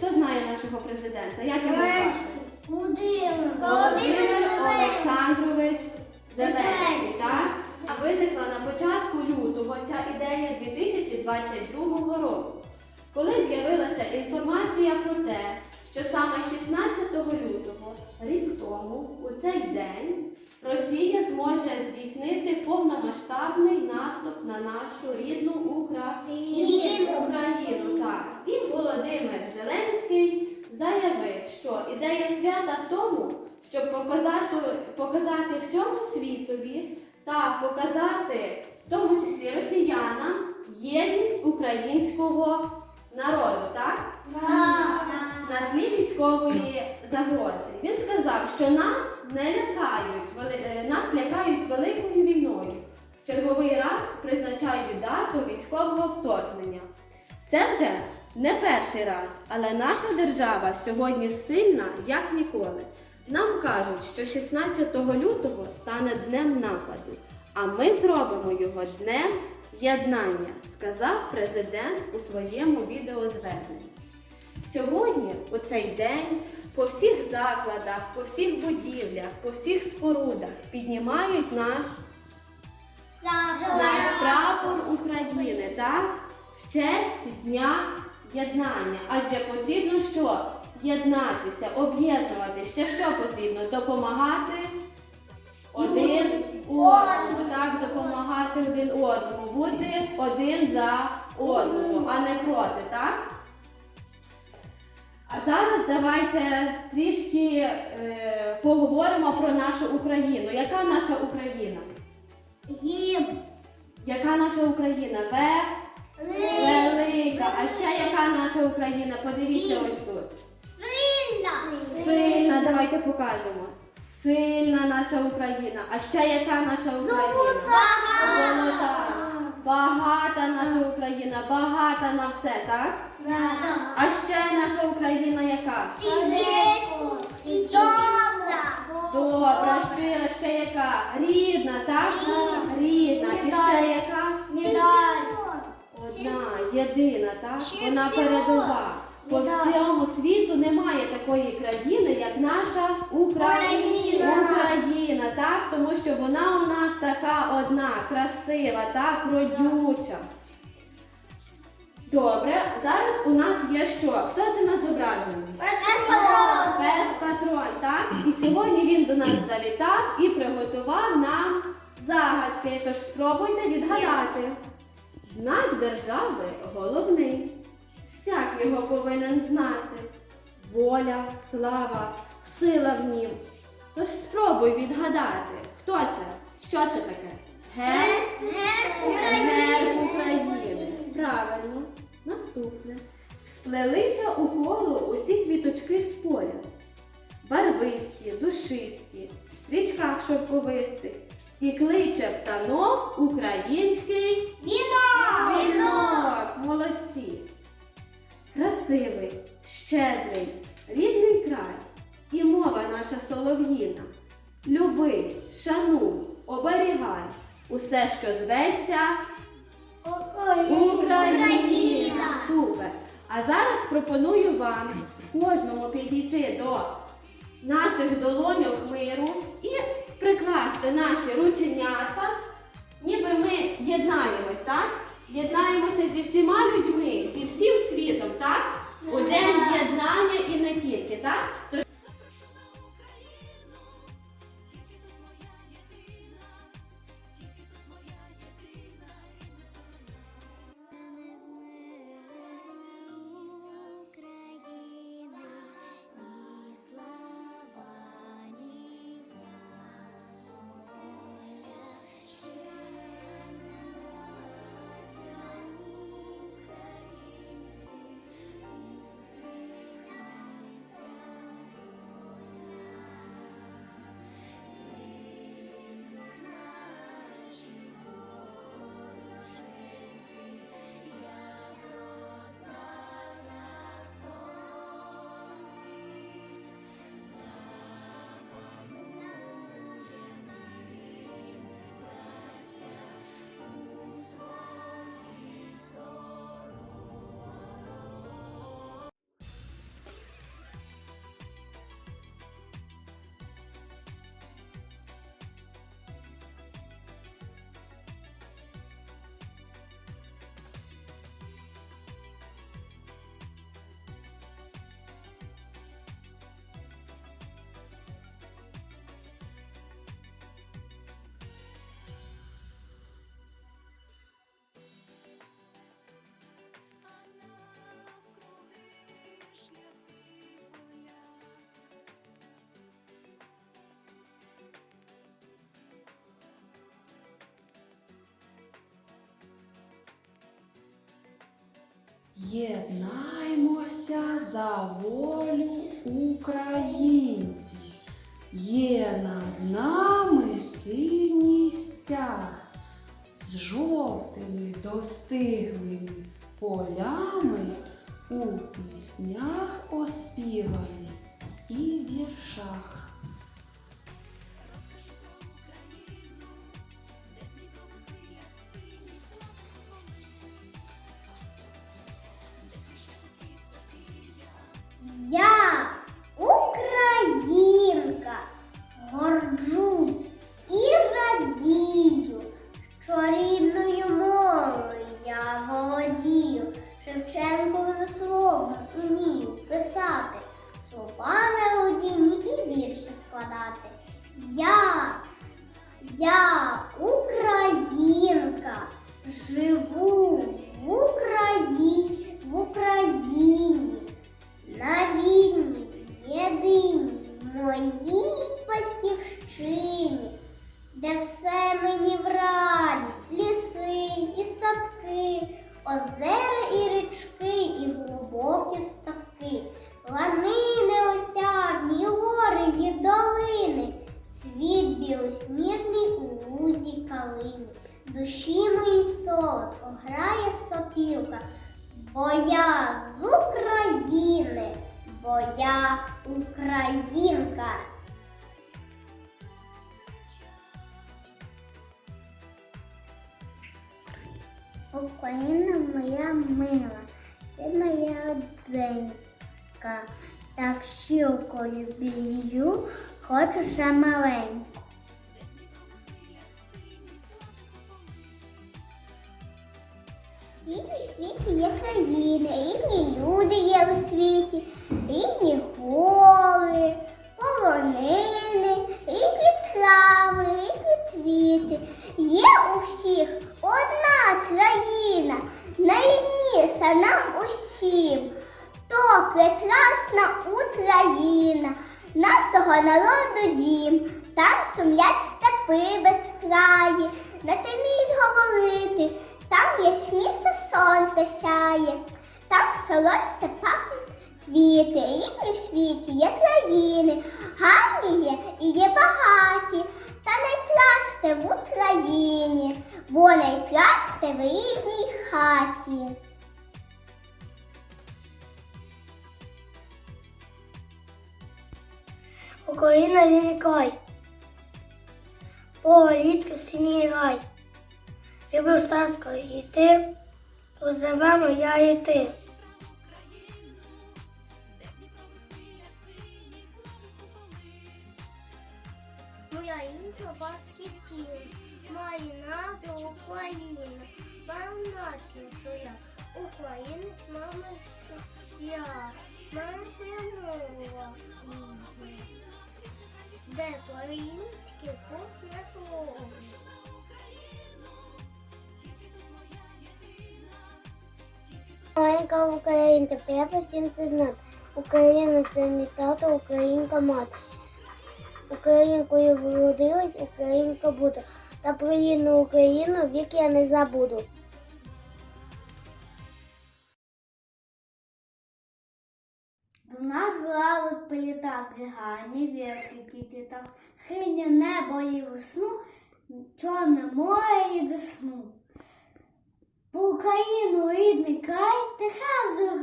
Хто знає нашого президента? Як його звати? Володимир. Олександрович Зеленський. так? А Виникла на початку лютого ця ідея 2022 року, коли з'явилася інформація про те, що саме 16 лютого, рік тому, у цей день, Росія зможе здійснити повномасштабний наступ на нашу рідну Україну. Україну, так. І Володимир Зеленський заявив, що ідея свята в тому, щоб показати, показати всьому світові та показати, в тому числі росіянам, єдність українського народу, так? На тлі військової загрози. Він сказав, що нас не лякають, е, нас лякають великою війною. В черговий раз призначають дату військового вторгнення. Це вже не перший раз, але наша держава сьогодні сильна, як ніколи. Нам кажуть, що 16 лютого стане днем нападу, а ми зробимо його днем єднання, сказав президент у своєму відеозверненні. Сьогодні, у цей день, по всіх закладах, по всіх будівлях, по всіх спорудах піднімають наш, наш прапор України, так? В честь Дня єднання. Адже потрібно що? Єднатися, об'єднувати. Ще що потрібно? Допомагати один одному. Так, допомагати один одному. Бути один за одного, а не проти, так? А зараз давайте трішки е, поговоримо про нашу Україну. Яка наша Україна? Їм. Яка наша Україна? Ве? Велика. А ще яка наша Україна? Подивіться ось тут. Сильна. Сильна, давайте покажемо. Сильна наша Україна. А ще яка наша Україна? Золота. Багата наша Україна, багата на все, так? А ще наша Україна яка? Сердечко. Добра. Добра, щира, ще яка? Рідна, так? Рідна. І ще яка? Одна, єдина, так? Вона передова. По всьому світу немає такої країни, як наша Україна. Україна. Так? Тому що вона у нас така одна, красива, так, родюча. Добре, зараз у нас є що? Хто це нас зображений? Пес патрон, так? І сьогодні він до нас завітав і приготував нам загадки. Тож спробуйте відгадати. Знак держави головний. Всяк його повинен знати. Воля, слава, сила в нім. Тож спробуй відгадати. Хто це? Що це таке? Герб Герб України. Правильно. Наступне. Сплелися у коло усі квіточки з поля. Барвисті, душисті, в стрічках шовковистих. І кличе в танок український наших долоньок миру і прикласти наші рученята, ніби ми єднаємось, так? Єднаємося зі всіма людьми, зі всім світом, так? У день єднання і не тільки, так? Єднаймося за волю українців. Є над нами синій стяг з жовтими достиглими полями у піснях оспіваних і віршах. Я українка, живу в Україні, в Україні. На вільній, єдиній моїй батьківщині, де все мені в радість, ліси і садки, озера українка. Україна моя мила, ти моя одненька, так щілкою бію, хочу ще маленьку. Різні в світі є країни, різні люди є у світі, різні гори, полонини, різні трави, різні квіти. Є у всіх одна країна, найрідніша нам усім. То прекрасна Україна, нашого народу дім. Там сумлять степи безкраї, не тиміть говорити, там ясніше сонце сяє, там солодце пахнуть цвіти, різні в світі є країни, гарні є і є багаті, та найкрасте в Україні, бо найкрасте в рідній хаті. Україна рідний край, поле річка синій рай. Люблю сказку йти, тут живемо я і ти. Баскетів, має назву Україна, маю націю, що українець, мама, я, мене своя мова де по-українськи кожне слово. Маленька Українка, треба всім це знати. Україна це мій тато, українка мати. Українкою вродилась, українка буду. Та про рідну Україну вік я не забуду. До нас лавить політа пригані вірсики тітав, синє небо і весну, чорне море і десну. По Україну рідний край, ти сразу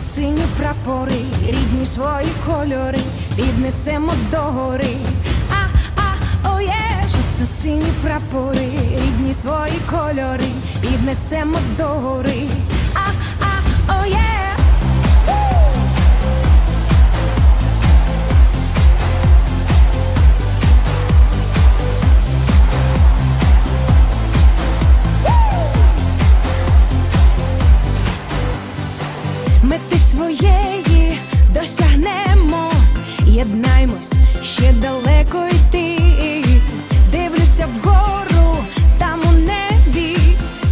запам'ятай. Жовто-сині прапори, рідні свої кольори, віднесемо до гори. А, а, о, Чисто Жовто-сині прапори, рідні свої кольори, віднесемо до гори. мети своєї досягнемо, єднаймось ще далеко йти, дивлюся вгору, там у небі,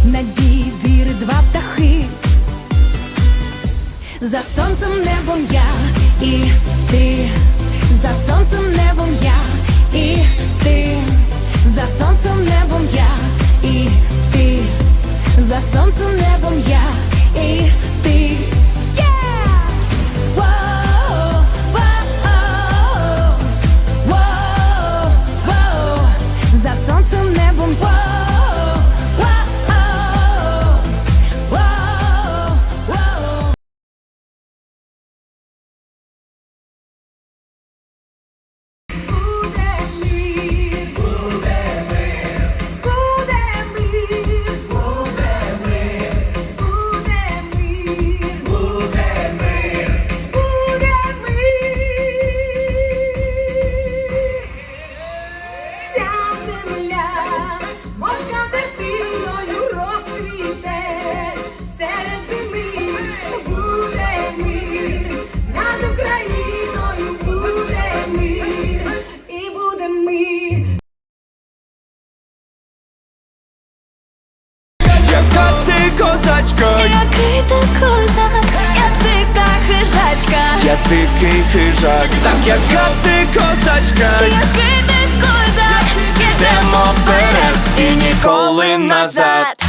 надії, віри, два птахи, за сонцем небом я і ти, за сонцем небом я і ти, за сонцем небом я і ти, за сонцем небом я. козак, так яка ти козачка, який ти козак, ідемо вперед і ніколи назад.